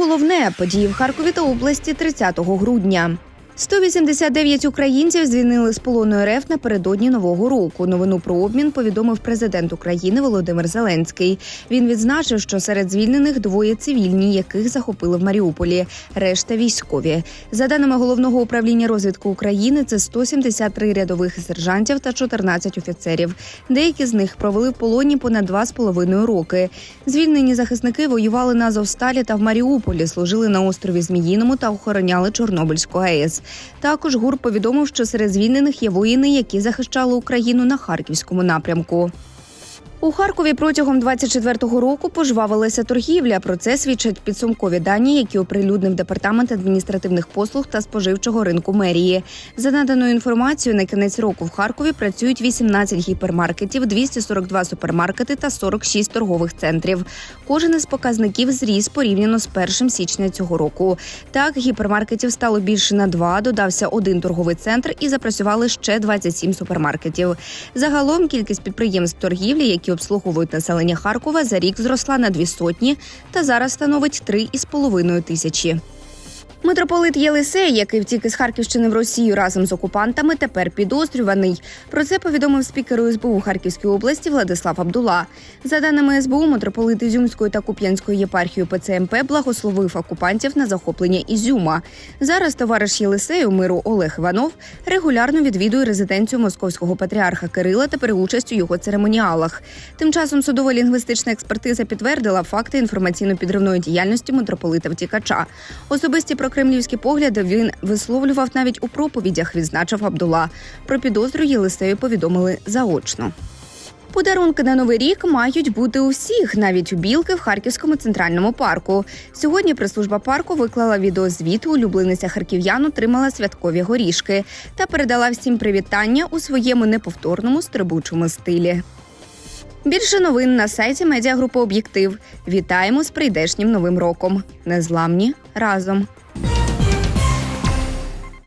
головне події в Харкові та області 30 грудня. 189 українців звільнили з полону РФ напередодні нового року. Новину про обмін повідомив президент України Володимир Зеленський. Він відзначив, що серед звільнених двоє цивільні, яких захопили в Маріуполі. Решта військові. За даними головного управління розвідки України, це 173 рядових сержантів та 14 офіцерів. Деякі з них провели в полоні понад два з половиною роки. Звільнені захисники воювали на Азовсталі та в Маріуполі, служили на острові Зміїному та охороняли Чорнобильську АЕС. Також ГУР повідомив, що серед звільнених є воїни, які захищали Україну на харківському напрямку. У Харкові протягом 24-го року пожвавилася торгівля. Про це свідчать підсумкові дані, які оприлюднив департамент адміністративних послуг та споживчого ринку мерії. За наданою інформацією, на кінець року в Харкові працюють 18 гіпермаркетів, 242 супермаркети та 46 торгових центрів. Кожен із показників зріс порівняно з 1 січня цього року. Так, гіпермаркетів стало більше на два, додався один торговий центр і запрацювали ще 27 супермаркетів. Загалом кількість підприємств торгівлі, які обслуговують населення Харкова, за рік зросла на дві сотні та зараз становить 3,5 тисячі. Митрополит Єлисей, який втік із Харківщини в Росію разом з окупантами, тепер підозрюваний. Про це повідомив спікер СБУ Харківської області Владислав Абдула. За даними СБУ, митрополит Ізюмської та Куп'янської єпархії ПЦМП благословив окупантів на захоплення Ізюма. Зараз товариш Єлисею миру Олег Іванов регулярно відвідує резиденцію московського патріарха Кирила та бере участь у його церемоніалах. Тим часом судова лінгвістична експертиза підтвердила факти інформаційно-підривної діяльності митрополита втікача. Особисті прокремлівські погляди він висловлював навіть у проповідях, відзначив Абдула. Про підозру Єлисею повідомили заочно. Подарунки на новий рік мають бути у всіх, навіть у білки в Харківському центральному парку. Сьогодні прес-служба парку виклала відеозвіт. Улюблениця харків'ян отримала святкові горішки та передала всім привітання у своєму неповторному стрибучому стилі. Більше новин на сайті медіагрупи Об'єктив. Вітаємо з прийдешнім новим роком. Незламні разом.